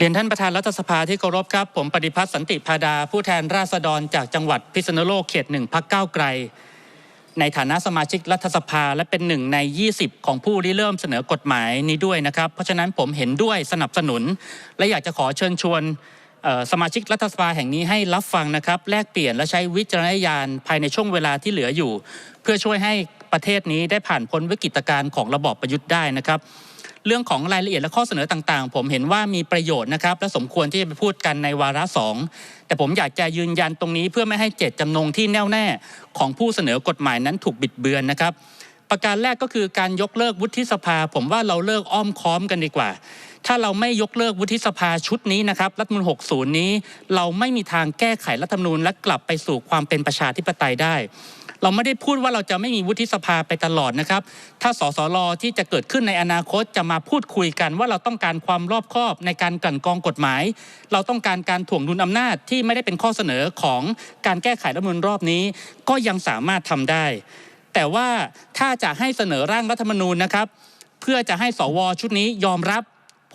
เรียนท่านประธานรัฐสภาที่เคารพครับ ผมปฏิพัฒน์สันติพาดา ผู้แทนราษฎรจากจังหวัดพิษณุโลกเขตหนึ่งพักเก้าไกล ในฐานะสมาชิกรัฐสภาและเป็นหนึ่งใน 20 ของผู้ที่เริ่มเสนอกฎหมายนี้ด้วยนะครับ เพราะฉะนั้นผมเห็นด้วยสนับสนุน และอยากจะขอเชิญชวนสมาชิกรัฐสภาแห่งนี้ให้รับฟังนะครับ แลกเปลี่ยนและใช้วิจารณญาณภายในช่วงเวลาที่เหลืออยู่ เพื่อช่วยให้ประเทศนี้ได้ผ่านพ้นวิกฤตการณ์ของระบอบประยุทธ์ได้นะครับ เรื่องของรายละเอียดและข้อเสนอต่างๆ ผมเห็นว่ามีประโยชน์นะครับ และสมควรที่จะไปพูดกันในวาระสองแต่ผมอยากจะยืนยันตรงนี้เพื่อไม่ให้เจตจำนงที่แน่วแน่ของผู้เสนอกฎหมายนั้นถูกบิดเบือนนะครับ ประการแรกก็คือการยกเลิกวุฒิสภา ผมว่าเราเลิกอ้อมค้อมกันดีกว่า ถ้าเราไม่ยกเลิกวุฒิสภาชุดนี้นะครับรัฐมนูล60 นี้ เราไม่มีทางแก้ไขรัฐธรรมนูญและกลับไปสู่ความเป็นประชาธิปไตยได้ เราไม่ได้พูดว่าเราจะไม่มีวุฒิสภาไปตลอดนะครับ ถ้าสสรที่จะเกิดขึ้นในอนาคตจะมาพูดคุยกันว่าเราต้องการความรอบคอบในการกลั่นกรองกฎหมาย เราต้องการการถ่วงดุลอำนาจที่ไม่ได้เป็นข้อเสนอของการแก้ไขรัฐมนูญรอบนี้ ก็ยังสามารถทำได้ แต่ว่าถ้าจะให้เสนอร่างรัฐธรรมนูญนะครับ เพื่อจะให้สวชุดนี้ยอมรับ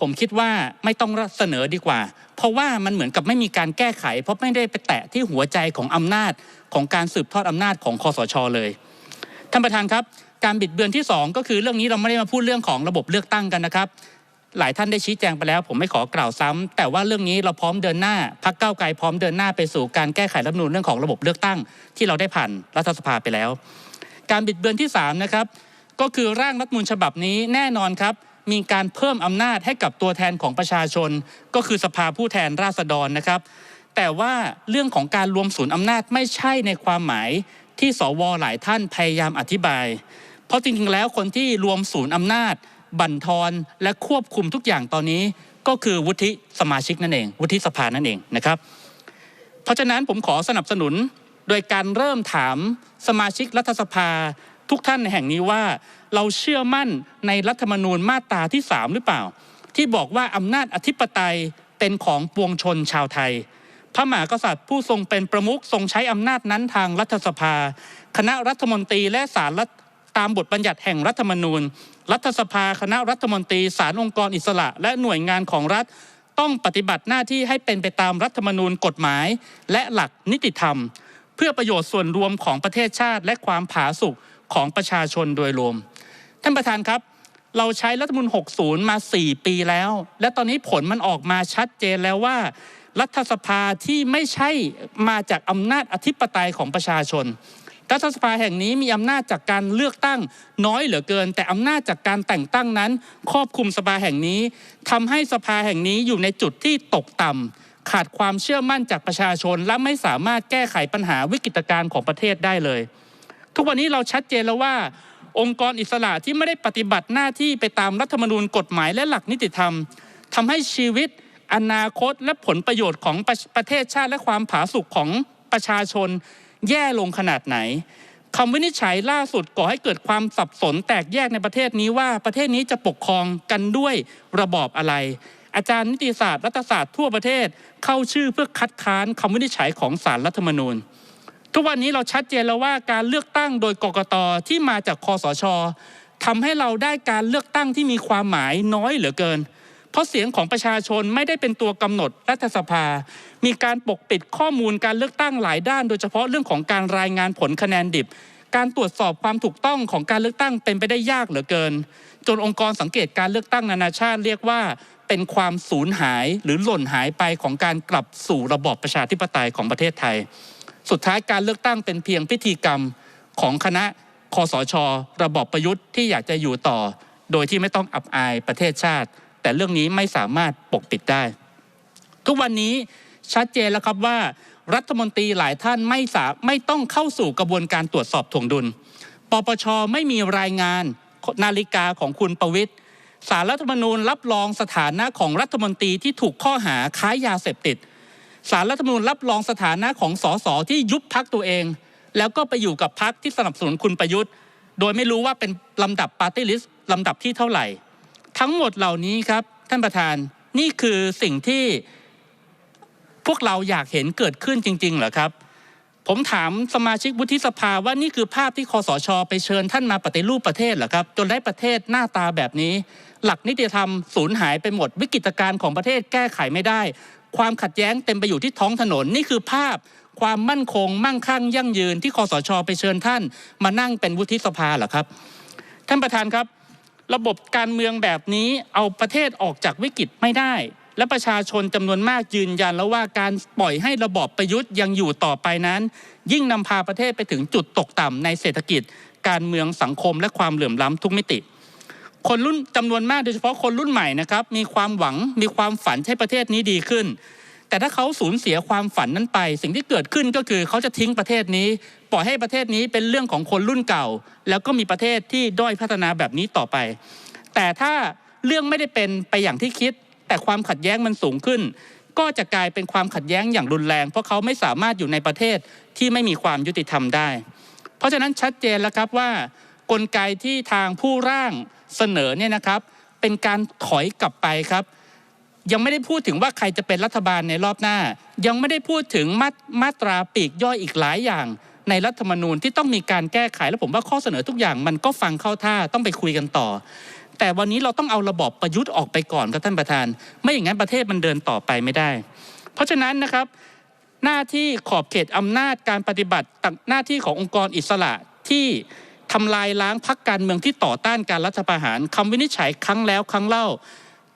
ผมคิดว่าไม่ต้องเสนอดีกว่า เพราะว่ามันเหมือนกับไม่มีการแก้ไข เพราะไม่ได้ไปแตะที่หัวใจของอำนาจของการสืบทอดอำนาจของคอสชเลยท่านประธานครับ การบิดเบือนที่ 2 ก็คือเรื่องนี้เราไม่ได้มาพูดเรื่องของระบบเลือกตั้งกันนะครับหลายท่านได้ชี้แจงไปแล้ว ผมไม่ขอกล่าวซ้ำแต่ว่าเรื่องนี้เราพร้อมเดินหน้าพักเก้าไกลพร้อมเดินหน้าไปสู่การแก้ไขรัฐมนูญเรื่องของระบบเลือกตั้ง ที่เราได้ผ่านรัฐสภาไปแล้ว การบิดเบือนที่3นะครับก็คือร่างรัฐมนูญฉบับนี้แน่นอนครับ มีการเพิ่มอำนาจให้กับตัวแทนของประชาชน ก็คือสภาผู้แทนราษฎรนะครับ แต่ว่าเรื่องของการรวมศูนย์อำนาจไม่ใช่ในความหมายที่สวหลายท่านพยายามอธิบาย เพราะจริงๆแล้วคนที่รวมศูนย์อำนาจ บั่นทอนและควบคุมทุกอย่างตอนนี้ ก็คือวุฒิสมาชิกนั่นเอง วุฒิสภานั่นเองนะครับ เพราะฉะนั้นผมขอสนับสนุนโดยการเริ่มถามสมาชิกรัฐสภาทุกท่านในแห่งนี้ว่า เราเชื่อมั่นในรัฐธรรมนูญมาตราที่ 3 หรือเปล่า ที่บอกว่าอำนาจอธิปไตยเป็นของปวงชนชาวไทย พระมหากษัตริย์ผู้ทรงเป็นประมุขทรงใช้อำนาจนั้นทางรัฐสภา คณะรัฐมนตรีและศาลรัฐตามบทบัญญัติแห่งรัฐธรรมนูญ รัฐสภาคณะรัฐมนตรีศาลองค์กรอิสระ และหน่วยงานของรัฐต้องปฏิบัติหน้าที่ให้เป็นไปตามรัฐธรรมนูญกฎหมาย และหลักนิติธรรม เพื่อประโยชน์ส่วนรวมของประเทศชาติและความผาสุก ของประชาชนโดยรวม ท่านประธานครับ เราใช้รัฐมนูญ60 มา 4 ปีแล้ว และตอนนี้ผลมันออกมาชัดเจนแล้วว่า รัฐสภาที่ไม่ใช่มาจากอำนาจอธิปไตยของประชาชนรัฐสภาแห่งนี้มีอำนาจจากการเลือกตั้งน้อยเหลือเกิน แต่อำนาจจากการแต่งตั้งนั้น ครอบคลุมสภาแห่งนี้ทำให้สภาแห่งนี้อยู่ในจุดที่ตกต่ำขาดความเชื่อมั่นจากประชาชน และไม่สามารถแก้ไขปัญหาวิกฤตการณ์ของประเทศได้เลย ทุกวันนี้เราชัดเจนแล้วว่า องค์กรอิสระที่ไม่ได้ปฏิบัติหน้าที่ไปตามรัฐธรรมนูญกฎหมายและหลักนิติธรรมทำให้ชีวิต อนาคตและผลประโยชน์ของประประเทศชาติและความผาสุกของประชาชนแย่ลงขนาดไหนคำวินิจฉัยล่าสุดก่อให้เกิดความสับสนแตกแยกในประเทศนี้ว่าประเทศนี้จะปกครองกันด้วยระบอบอะไร อาจารย์นิติศาสตร์รัฐศาสตร์ทั่วประเทศเข้าชื่อเพื่อคัดค้านคำวินิจฉัยของศาลรัฐธรรมนูญ ทุกวันนี้เราชัดเจนแล้วว่าการเลือกตั้งโดยกกตที่มาจากคอสชทำให้เราได้การเลือกตั้งที่มีความหมายน้อยเหลือเกิน เพราะเสียงของประชาชนไม่ได้เป็นตัวกำหนดรัฐสภา มีการปกปิดข้อมูลการเลือกตั้งหลายด้าน โดยเฉพาะเรื่องของการรายงานผลคะแนนดิบ การตรวจสอบความถูกต้องของการเลือกตั้งเป็นไปได้ยากเหลือเกิน จนองค์กรสังเกตการเลือกตั้งนานาชาติเรียกว่าเป็นความสูญหายหรือหล่นหายไปของการกลับสู่ระบอบประชาธิปไตยของประเทศไทย สุดท้ายการเลือกตั้งเป็นเพียงพิธีกรรมของคณะคอสช ระบอบประยุทธ์ที่อยากจะอยู่ต่อ โดยที่ไม่ต้องอับอายประเทศชาติ แต่เรื่องนี้ไม่สามารถปกปิดได้ ทุกวันนี้ชัดเจนแล้วครับว่า รัฐมนตรีหลายท่านไม่สาไม่ต้องเข้าสู่กระบวนการตรวจสอบถ่วงดุล ปปชไม่มีรายงานนาฬิกาของคุณประวิทย์สารรัฐมนูญรับรองสถานะของรัฐมนตรีที่ถูกข้อหาค้ายาเสพติด สารรัฐมนูญรับรองสถานะของสสที่ยุบพักตัวเอง แล้วก็ไปอยู่กับพักที่สนับสนุนคุณประยุทธ์ โดยไม่รู้ว่าเป็นลำดับปาร์ตี้ลิสต์ลำดับที่เท่าไหร่ ทั้งหมดเหล่านี้ครับท่านประธานนี่คือสิ่งที่พวกเราอยากเห็นเกิดขึ้นจริง ๆ เหรอครับ ผมถามสมาชิกวุฒิสภาว่านี่คือภาพที่คอสชไปเชิญท่านมาปฏิรูปประเทศเหรอครับ จนได้ประเทศหน้าตาแบบนี้ หลักนิติธรรมสูญหายไปหมด วิกฤตการณ์ของประเทศแก้ไขไม่ได้ ความขัดแย้งเต็มไปอยู่ที่ท้องถนนนี่คือภาพความมั่นคง มั่งคั่งยั่งยืนที่คอสชไปเชิญท่าน มานั่งเป็นวุฒิสภาเหรอครับ ท่านประธานครับ ระบบการเมืองแบบนี้เอาประเทศออกจากวิกฤตไม่ได้ และประชาชนจำนวนมากยืนยันแล้วว่าการปล่อยให้ระบอบประยุทธ์ยังอยู่ต่อไปนั้น ยิ่งนำพาประเทศไปถึงจุดตกต่ำในเศรษฐกิจ การเมืองสังคมและความเหลื่อมล้ำทุกมิติ คนรุ่นจำนวนมากโดยเฉพาะคนรุ่นใหม่นะครับมีความหวังมีความฝันให้ประเทศนี้ดีขึ้น แต่ถ้าเขาสูญเสียความฝันนั้นไป สิ่งที่เกิดขึ้นก็คือเขาจะทิ้งประเทศนี้ ปล่อยให้ประเทศนี้เป็นเรื่องของคนรุ่นเก่า แล้วก็มีประเทศที่ด้อยพัฒนาแบบนี้ต่อไป แต่ถ้าเรื่องไม่ได้เป็นไปอย่างที่คิด แต่ความขัดแย้งมันสูงขึ้น ก็จะกลายเป็นความขัดแย้งอย่างรุนแรง เพราะเขาไม่สามารถอยู่ในประเทศที่ไม่มีความยุติธรรมได้ เพราะฉะนั้นชัดเจนแล้วครับว่า กลไกที่ทางผู้ร่างเสนอเนี่ยนะครับ เป็นการถอยกลับไปครับ ยังไม่ได้พูดถึงว่าใครจะเป็นรัฐบาลในรอบหน้า ยังไม่ได้พูดถึงมามาตราปีกย่อยอีกหลายอย่าง ในรัฐธรรมนูญที่ต้องมีการแก้ไขและผมว่าข้อเสนอทุกอย่างมันก็ฟังเข้าท่าต้องไปคุยกันต่อ แต่วันนี้เราต้องเอาระบอบประยุทธ์ออกไปก่อนครับท่านประธาน ไม่อย่างนั้นประเทศมันเดินต่อไปไม่ได้ เพราะฉะนั้นนะครับหน้าที่ขอบเขตอำนาจการปฏิบัติหน้าที่ขององค์กรอิสระที่ ทำลายล้างพักการเมืองที่ต่อต้านการรัฐประหารคำวินิจฉัยครั้งแล้วครั้งเล่า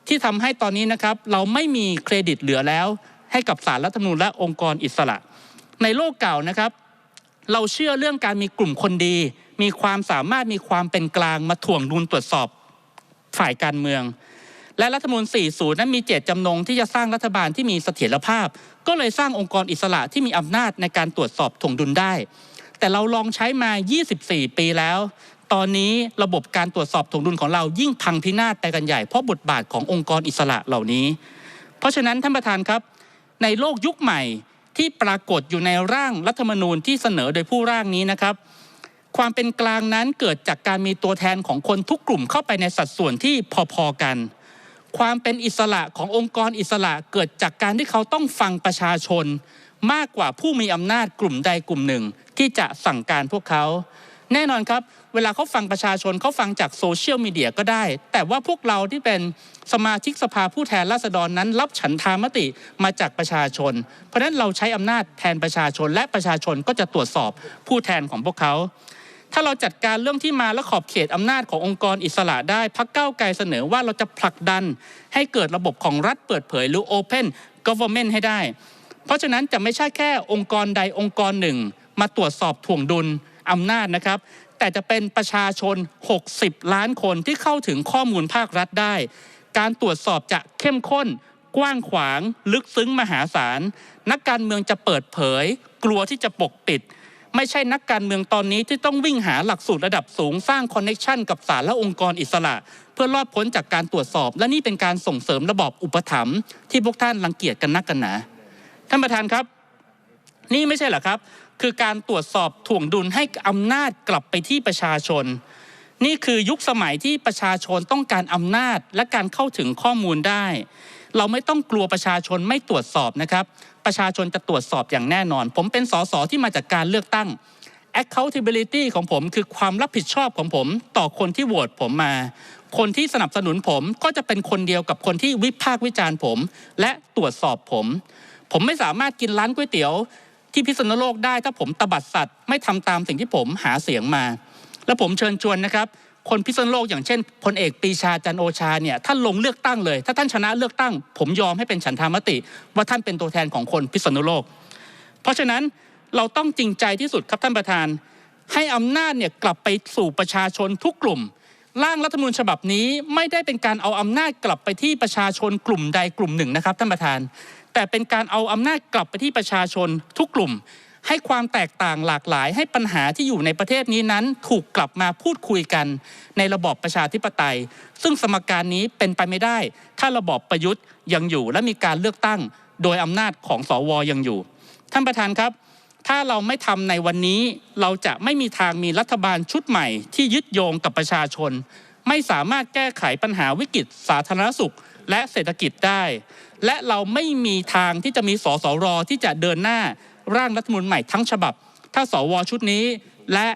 ที่ทำให้ตอนนี้นะครับ เราไม่มีเครดิตเหลือแล้ว ให้กับสารรัฐธรรมนูญและองค์กรอิสระ ในโลกเก่านะครับ เราเชื่อเรื่องการมีกลุ่มคนดี มีความสามารถมีความเป็นกลางมาถ่วงดุลตรวจสอบฝ่ายการเมือง และรัฐธรรมนูญ40 นั้นมีเจตจำนงที่จะสร้างรัฐบาลที่มีเสถียรภาพ ก็เลยสร้างองค์กรอิสระที่มีอำนาจในการตรวจสอบถ่วงดุลได้ แต่เราลองใช้มา 24 ปีแล้ว ตอนนี้ระบบการตรวจสอบถวงดุลของเรายิ่งพังพินาศไปกันใหญ่เพราะบทบาทขององค์กรอิสระเหล่านี้ เพราะฉะนั้นท่านประธานครับ ในโลกยุคใหม่ที่ปรากฏอยู่ในร่างรัฐธรรมนูญที่เสนอโดยผู้ร่างนี้นะครับ ความเป็นกลางนั้นเกิดจากการมีตัวแทนของคนทุกกลุ่มเข้าไปในสัดส่วนที่พอๆกัน ความเป็นอิสระขององค์กรอิสระเกิดจากการที่เขาต้องฟังประชาชน มากกว่าผู้มีอำนาจกลุ่มใดกลุ่มหนึ่ง ที่จะสั่งการพวกเขาแน่นอนครับเวลาเขาฟังประชาชนเขาฟังจากโซเชียลมีเดียก็ได้ แต่ว่าพวกเราที่เป็นสมาชิกสภาผู้แทนราษฎรนั้น รับฉันทามติมาจากประชาชน เพราะฉะนั้นเราใช้อำนาจแทนประชาชน และประชาชนก็จะตรวจสอบผู้แทนของพวกเขา ถ้าเราจัดการเรื่องที่มาและขอบเขตอำนาจขององค์กรอิสระได้พักเก้าไกลเสนอว่าเราจะผลักดัน ให้เกิดระบบของรัฐเปิดเผยหรือ Open Government ให้ได้ เพราะฉะนั้นจะไม่ใช่แค่องค์กรใดองค์กรหนึ่ง มาตรวจสอบถ่วงดุลอำนาจนะครับ แต่จะเป็นประชาชน 60 ล้านคนที่เข้าถึงข้อมูลภาครัฐได้ การตรวจสอบจะเข้มข้น กว้างขวาง ลึกซึ้งมหาศาล นักการเมืองจะเปิดเผย กลัวที่จะปกปิด ไม่ใช่นักการเมืองตอนนี้ที่ต้องวิ่งหาหลักสูตรระดับสูงสร้างคอนเน็ชันกับศาลและองค์กรอิสระ เพื่อรอดพ้นจากการตรวจสอบ และนี่เป็นการส่งเสริมระบอบอุปถัมภ์ที่พวกท่านรังเกียจกันนักกันหนาท่านประธานครับ นี่ไม่ใช่เหรอครับ คือการตรวจสอบถ่วงดุลให้อำนาจกลับไปที่ประชาชน นี่คือยุคสมัยที่ประชาชนต้องการอำนาจและการเข้าถึงข้อมูลได้ เราไม่ต้องกลัวประชาชนไม่ตรวจสอบนะครับ ประชาชนจะตรวจสอบอย่างแน่นอน ผมเป็นสสที่มาจากการเลือกตั้ง accountability ของผมคือความรับผิดชอบของผมต่อคนที่โหวตผมมา คนที่สนับสนุนผมก็จะเป็นคนเดียวกับคนที่วิพากษ์วิจารณ์ผม และตรวจสอบผม ผมไม่สามารถกินร้านก๋วยเตี๋ยว ที่พิษณุโลกได้ถ้าผมตบัดสัตว์ไม่ทำตามสิ่งที่ผมหาเสียงมา แล้วผมเชิญชวนนะครับ คนพิษณุโลกอย่างเช่นพลเอกปีชาจันโอชาเนี่ยท่านลงเลือกตั้งเลย ถ้าท่านชนะเลือกตั้ง ผมยอมให้เป็นฉันทามติ ว่าท่านเป็นตัวแทนของคนพิษณุโลก เพราะฉะนั้นเราต้องจริงใจที่สุดครับท่านประธาน ให้อำนาจเนี่ยกลับไปสู่ประชาชนทุกกลุ่มร่างรัฐธรรมนูญฉบับนี้ไม่ได้เป็นการเอาอำนาจกลับไปที่ประชาชนกลุ่มใดกลุ่มหนึ่งนะครับท่านประธาน แต่เป็นการเอาอำนาจกลับไปที่ประชาชนทุกกลุ่ม ให้ความแตกต่างหลากหลาย ให้ปัญหาที่อยู่ในประเทศนี้นั้น ถูกกลับมาพูดคุยกัน ในระบอบประชาธิปไตย ซึ่งสมการนี้เป็นไปไม่ได้ ถ้าระบอบประยุทธ์ยังอยู่ และมีการเลือกตั้ง โดยอำนาจของสวยังอยู่ ท่านประธานครับถ้าเราไม่ทำในวันนี้เราจะไม่มีทางมีรัฐบาลชุดใหม่ที่ยึดโยงกับประชาชน ไม่สามารถแก้ไขปัญหาวิกฤตสาธารณสุข และเศรษฐกิจได้ และเราไม่มีทางที่จะมีสสรที่จะเดินหน้าร่างรัฐมนูญใหม่ทั้งฉบับ ถ้าสวชุดนี้ และ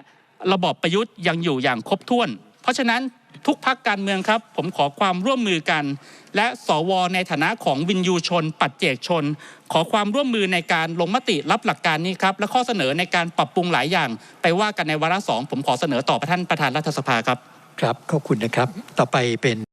ระบอบประยุทธ์ยังอยู่อย่างครบถ้วน เพราะฉะนั้นทุกพักการเมืองครับ ผมขอความร่วมมือกัน และสวในฐานะของวินยูชน ปัจเจกชน ขอความร่วมมือในการลงมติรับหลักการนี้ครับ และข้อเสนอในการปรับปรุงหลายอย่าง ไปว่ากันในวาระสองผมขอเสนอต่อประท่านประธานรัฐสภาครับ ครับขอบคุณนะครับ ต่อไปเป็น